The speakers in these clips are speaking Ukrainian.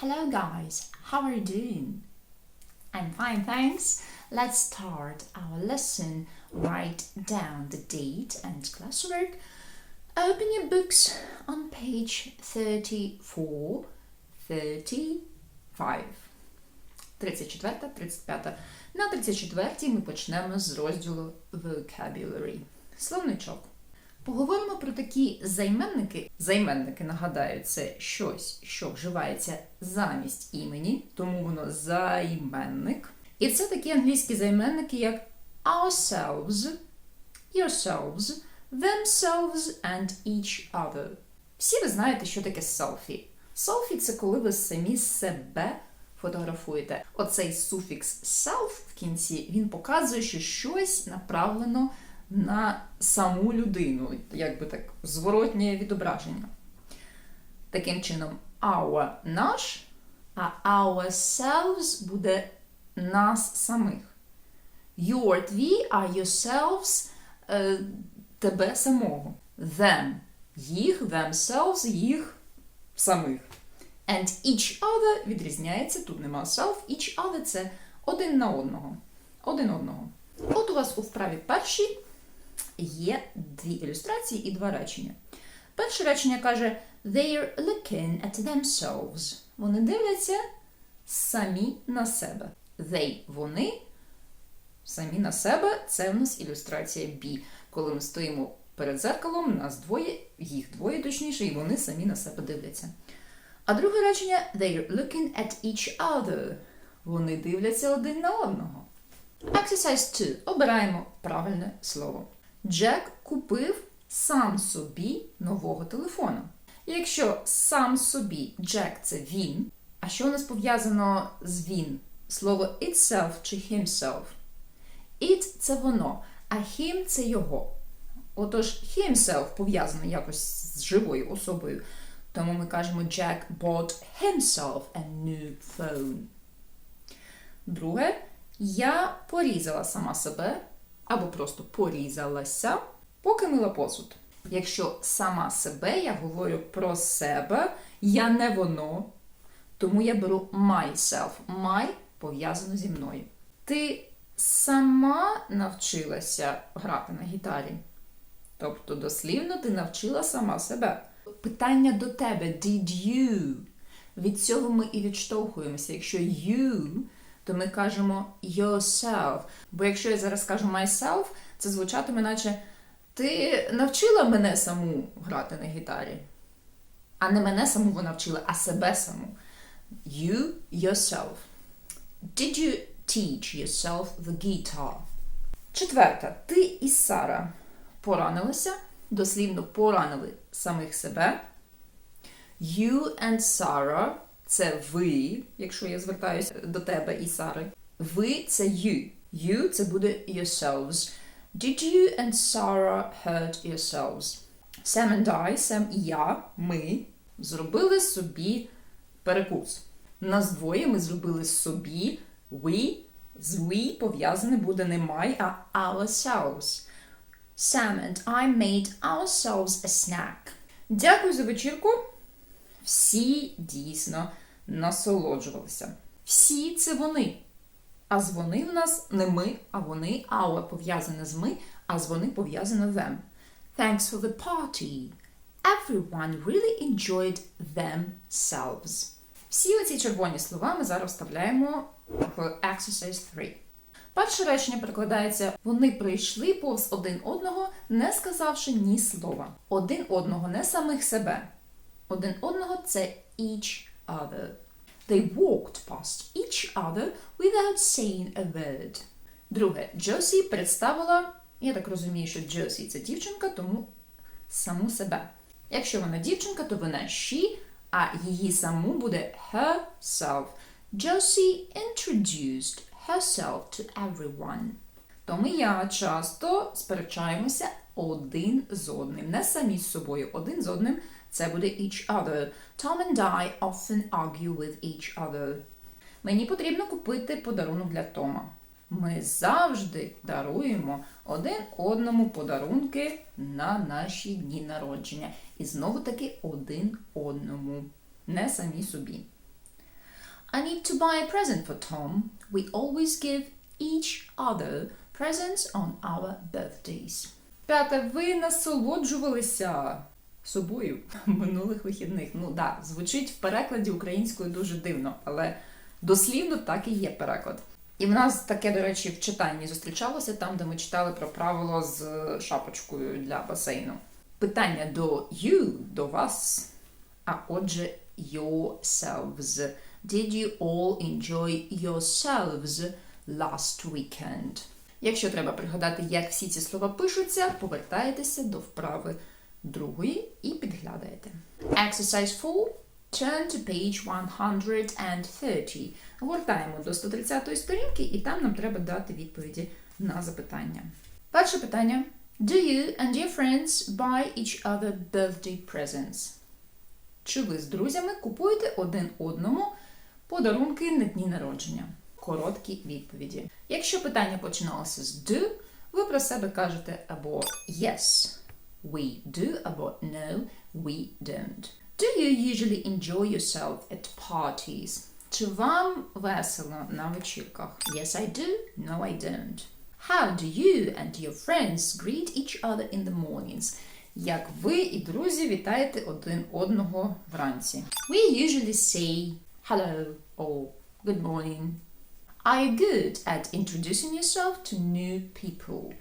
Hello guys, how are you doing? I'm fine, thanks. Let's start our lesson. Write down the date and classwork. Open your books on page 34, 35. 34, 35. На 34 ми почнемо з розділу Vocabulary. Словничок. Поговоримо про такі займенники. Займенники, нагадаю, це щось, що вживається замість імені, тому воно займенник. І це такі англійські займенники, як ourselves, yourselves, themselves and each other. Всі ви знаєте, що таке селфі. Селфі це коли ви самі себе фотографуєте. Оцей суфікс self в кінці він показує, що щось направлено на саму людину, якби так, зворотнє відображення. Таким чином, our наш, а ourselves буде нас самих. Your твій, а yourselves е, тебе самого. Them їх, themselves їх самих. And each other відрізняється, тут нема self, each other це один на одного. Один одного. От у вас у вправі першій є дві ілюстрації і два речення. Перше речення каже They're looking at themselves. Вони дивляться самі на себе. They вони самі на себе це у нас ілюстрація B. Коли ми стоїмо перед зеркалом, нас двоє, їх двоє точніше, і вони самі на себе дивляться. А друге речення They're looking at each other. Вони дивляться один на одного. Exercise 2. Обираємо правильне слово. Джек купив сам собі нового телефону. Якщо сам собі Джек це він, а що у нас пов'язано з він? Слово itself чи himself? It це воно, а him це його. Отож, himself пов'язано якось з живою особою. Тому ми кажемо Jack bought himself a new phone. Друге, я порізала сама себе або просто порізалася, поки мила посуд. Якщо сама себе я говорю про себе, я не воно, тому я беру myself. My пов'язано зі мною. Ти сама навчилася грати на гітарі? Тобто, дослівно, ти навчила сама себе. Питання до тебе: Did you? Від цього ми і відштовхуємося. Якщо you, то ми кажемо yourself. Бо якщо я зараз кажу myself, це звучатиме, наче ти навчила мене саму грати на гітарі. А не мене саму вона вчила, а себе саму. You yourself. Did you teach yourself the guitar? Четверта. Ти і Сара поранилися, дослівно поранили самих себе. You and Sarah це ви, якщо я звертаюся до тебе і Сари. Ви це you. You це буде yourselves. Did you and Sarah hurt yourselves? Sam and I, Sam і я, ми зробили собі перекус. Нас двоє ми зробили собі we. З we пов'язане буде не my, а ourselves. Sam and I made ourselves a snack. Дякую за вечірку. Всі дійсно насолоджувалися. Всі це вони. А з вони в нас не ми, а вони, our пов'язане з ми, а з вони пов'язане them. Thanks for the party. Everyone really enjoyed themselves. Всі оці червоні слова ми зараз вставляємо в exercise 3. Перше речення перекладається: вони прийшли повз один одного, не сказавши ні слова. Один одного, не самих себе. Один одного це each other. They walked past each other without saying a word. Друге, Джосі представила, я так розумію, що Джосі це дівчинка, тому саму себе. Якщо вона дівчинка, то вона she, а її саму буде herself. Josie introduced herself to everyone. Тому я часто сперечаємося один з одним. Не самі з собою, один з одним. Це буде each other. Tom and I often argue with each other. Мені потрібно купити подарунок для Тома. Ми завжди даруємо один одному подарунки на наші дні народження. І знову таки один одному, не самі собі. I need to buy a present for Tom. We always give each other presents on our birthdays. П'яте, ви насолоджувалися собою минулих вихідних. Ну да, звучить в перекладі українською дуже дивно, але дослівно так і є переклад. І в нас таке, до речі, в читанні зустрічалося там, де ми читали про правило з шапочкою для басейну. Питання до you, до вас. А отже, yourselves. Did you all enjoy yourselves last weekend? Якщо треба пригадати, як всі ці слова пишуться, повертаєтеся до вправи другої і підглядаєте. Exercise 4. Turn to page 130. Гортаємо до 130 сторінки, і там нам треба дати відповіді на запитання. Перше питання. Do you and your friends buy each other birthday presents? Чи ви з друзями купуєте один одному подарунки на дні народження? Короткі відповіді. Якщо питання починалося з do, ви про себе кажете або yes, we do, або no, we don't. Do you usually enjoy yourself at parties? Чи вам весело на вечірках? Yes, I do. No, I don't. How do you and your friends greet each other in the mornings? Як ви і друзі вітаєте один одного вранці? We usually say hello or good morning. Are you good at introducing yourself to new people?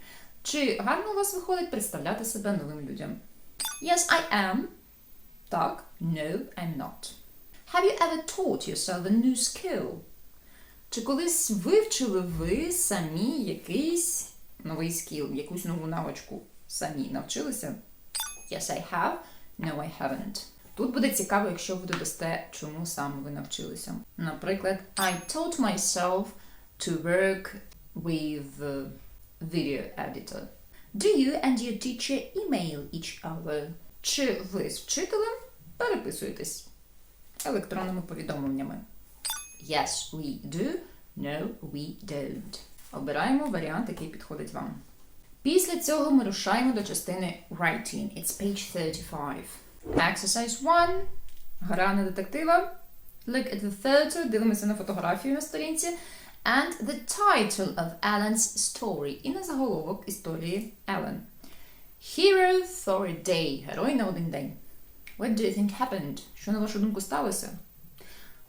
Чи гарно у вас виходить представляти себе новим людям? Yes, I am. Так. No, I'm not. Have you ever taught yourself a new skill? Чи колись вивчили ви самі якийсь новий скіл, якусь нову навичку? Самі навчилися? Yes, I have. No, I haven't. Тут буде цікаво, якщо ви додасте, чому саме ви навчилися. Наприклад, I taught myself to work with video editor. Do you and your teacher email each other? Чи ви з вчителем переписуєтесь електронними повідомленнями? Yes, we do. No, we don't. Обираємо варіант, який підходить вам. Після цього ми рушаємо до частини Writing. It's page 35. Exercise 1. Гра на детектива. Look at the photo. Дивимося на фотографію на сторінці. And the title of Ellen's story. І на заголовок історії Ellen. Hero for a day. Герой на один день. What do you think happened? Що, на вашу думку, сталося?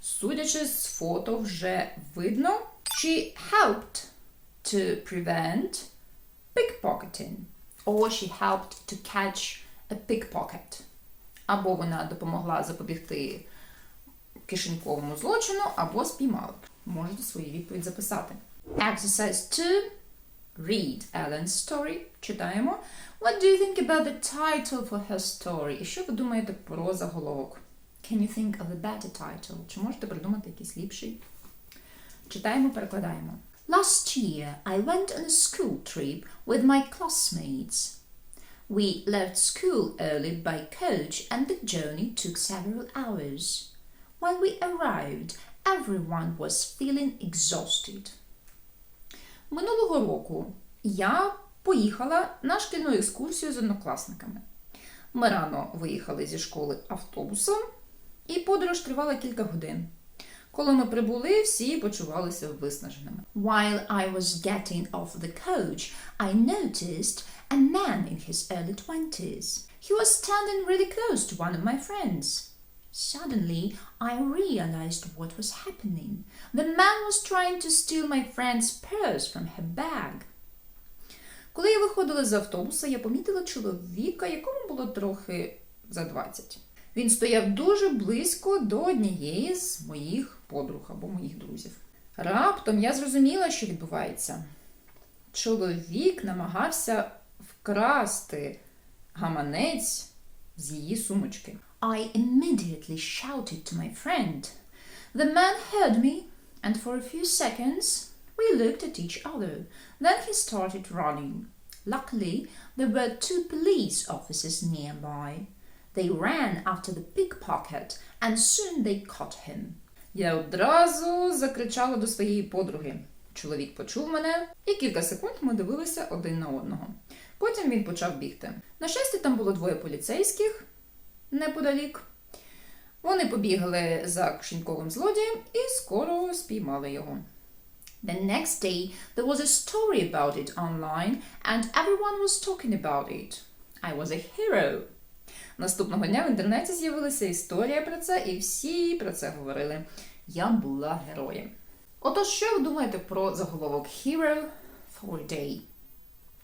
Судячи з фото, вже видно, she helped to prevent pickpocketing. Or she helped to catch a pickpocket. Або вона допомогла запобігти кишеньковому злочину, або спіймала. Можете свою відповідь записати. Exercise 2. Read Ellen's story. Читаємо. What do you think about the title for her story? І що ви думаєте про заголовок? Can you think of a better title? Чи можете придумати якийсь ліпший? Читаємо, перекладаємо. Last year I went on a school trip with my classmates. We left school early by coach and the journey took several hours. When we arrived, everyone was feeling exhausted. Минулого року я поїхала на шкільну екскурсію з однокласниками. Ми рано виїхали зі школи автобусом, і подорож тривала кілька годин. Коли ми прибули, всі почувалися виснаженими. While I was getting off the coach, I noticed a man in his early twenties. He was standing really close to one of my friends. Suddenly, I realized what was happening. The man was trying to steal my friend's purse from her bag. Коли я виходила з автобуса, я помітила чоловіка, якому було трохи за 20. Він стояв дуже близько до однієї з моїх подруг або моїх друзів. Раптом я зрозуміла, що відбувається. Чоловік намагався вкрасти гаманець з її сумочки. I immediately shouted to my friend. The man heard me, and for a few seconds we looked at each other. Then he started running. Luckily, there were two police officers nearby. They ran after the pickpocket, and soon they caught him. Я одразу закричала до своєї подруги. Чоловік почув мене, і кілька секунд ми дивилися один на одного. Потім він почав бігти. На щастя, там було двоє поліцейських неподалік. Вони побігли за кишеньковим злодієм і скоро спіймали його. The next day, there was a story about it online, and everyone was talking about it. I was a hero. Наступного дня в інтернеті з'явилася історія про це, і всі про це говорили. Я була героєм. Отож, що ви думаєте про заголовок Hero for a Day?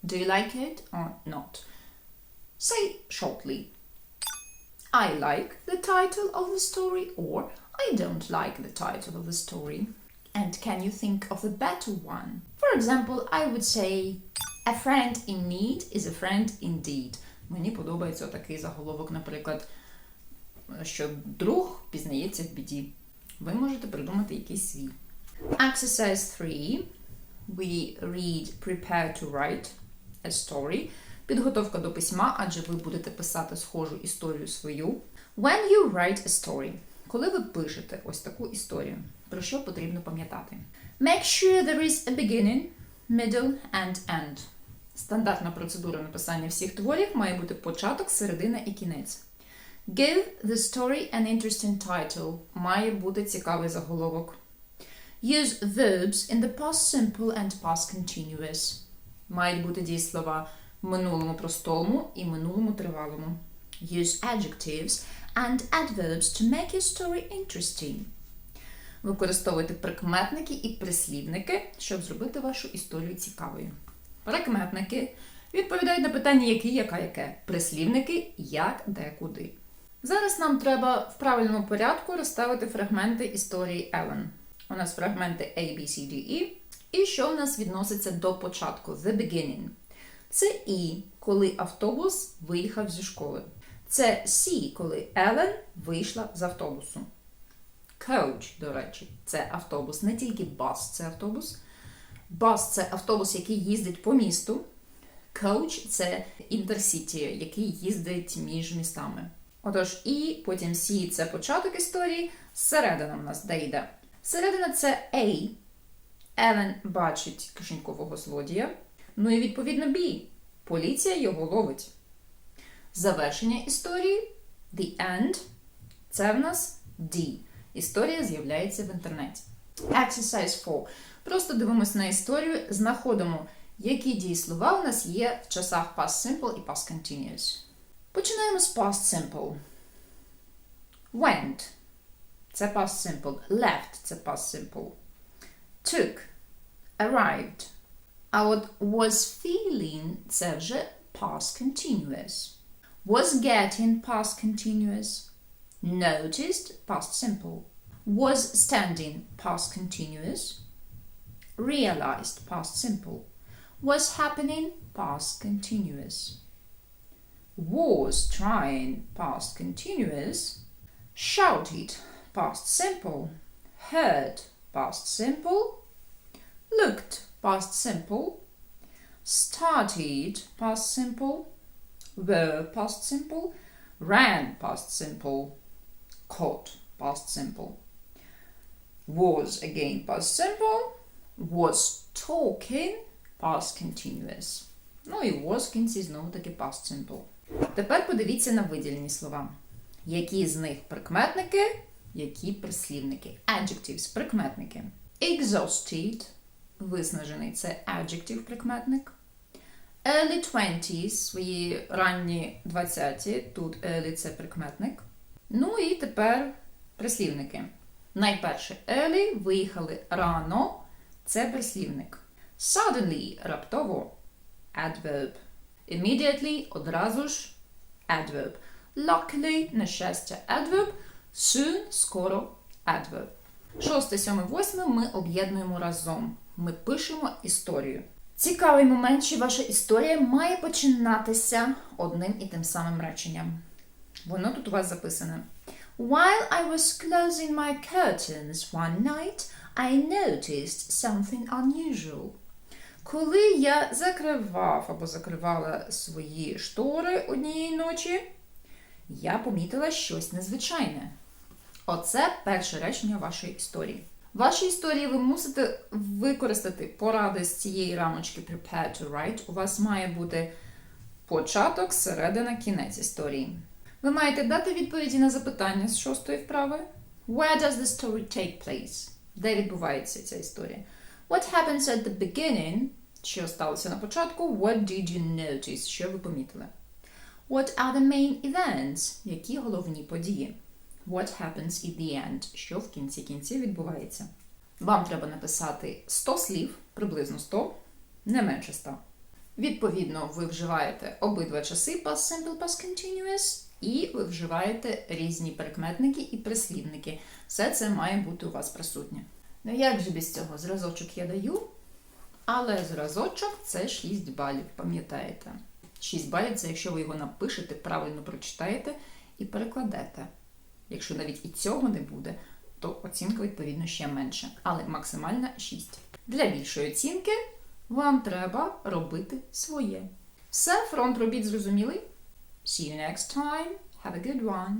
Do you like it or not? Say shortly. I like the title of the story or I don't like the title of the story. And can you think of a better one? For example, I would say a friend in need is a friend indeed. Мені подобається такий заголовок, наприклад, що друг пізнається в біді. Ви можете придумати якийсь свій. Exercise 3. We read prepare to write a story. Підготовка до письма, адже ви будете писати схожу історію свою. When you write a story. Коли ви пишете ось таку історію, про що потрібно пам'ятати? Make sure there is a beginning, middle and end. Стандартна процедура написання всіх творів має бути початок, середина і кінець. Give the story an interesting title. Має бути цікавий заголовок. Use verbs in the past simple and past continuous. Мають бути дієслова минулому простому і минулому тривалому. Use adjectives and adverbs to make your story interesting. Використовуйте прикметники і прислівники, щоб зробити вашу історію цікавою. Прикметники відповідають на питання які, яка, яке. Прислівники як, де, куди. Зараз нам треба в правильному порядку розставити фрагменти історії Елен. У нас фрагменти A, B, C, D, E. І що в нас відноситься до початку The beginning. Це І, коли автобус виїхав зі школи. Це Сі, коли Елен вийшла з автобусу. Coach, до речі, це автобус, не тільки бас, це автобус. Бас це автобус, який їздить по місту. Coach це інтерсіті, який їздить між містами. Отож, і потім Сі це початок історії. Середина в нас де йде. Середина це A. Елен бачить кишенькового злодія. Ну і відповідно B. Поліція його ловить. Завершення історії The End. Це в нас D. Історія з'являється в інтернеті. Exercise 4. Просто дивимось на історію, знаходимо, які дієслова у нас є в часах past simple і past continuous. Починаємо з past simple. Went. Це past simple. Left це past simple. Took. Arrived. А от was feeling це вже past continuous. Was getting past continuous. Noticed past simple. Was standing past continuous. Realized past simple. Was happening past continuous. Was trying past continuous. Shouted past simple. Heard past simple. Looked past simple. Started past simple. Were past simple. Ran past simple. Caught past simple. Was again past simple. Was talking past continuous. Ну і was в кінці знову таки past simple. Тепер подивіться на виділені слова. Які з них прикметники, які прислівники. Adjectives – прикметники. Exhausted – виснажений це adjective прикметник. Early 20s – свої ранні 20-ті, тут early – це прикметник. Ну і тепер прислівники. Найперше early – виїхали рано, це прислівник. Suddenly – раптово adverb. Immediately – одразу ж adverb. Luckily – на щастя adverb. Soon – скоро adverb. Шосте, сьоме, восьме ми об'єднуємо разом. Ми пишемо історію. Цікавий момент, що ваша історія має починатися одним і тим самим реченням. Воно тут у вас записане. While I was closing my curtains one night, I noticed something unusual. Коли я закривав або закривала свої штори однієї ночі, я помітила щось незвичайне. Оце перше речення вашої історії. В вашій історії ви мусите використати поради з цієї рамочки Prepare to Write. У вас має бути початок, середина, кінець історії. Ви маєте дати відповіді на запитання з шостої вправи. Where does the story take place? Де відбувається ця історія? What happens at the beginning? Що сталося на початку? What did you notice? Що ви помітили? What are the main events? Які головні події? What happens at the end? Що в кінці кінці відбувається? Вам треба написати 100 слів, приблизно 100, не менше 100. Відповідно, ви вживаєте обидва часи past simple, past continuous, і ви вживаєте різні прикметники і прислівники. Все це має бути у вас присутнє. Ну як же без цього? Зразочок я даю, але зразочок це 6 балів, пам'ятаєте? 6 балів це якщо ви його напишете, правильно прочитаєте і перекладете. Якщо навіть і цього не буде, то оцінка відповідно ще менша, але максимальна 6. Для більшої оцінки вам треба робити своє. Все, фронт робіт зрозумілий? See you next time. Have a good one.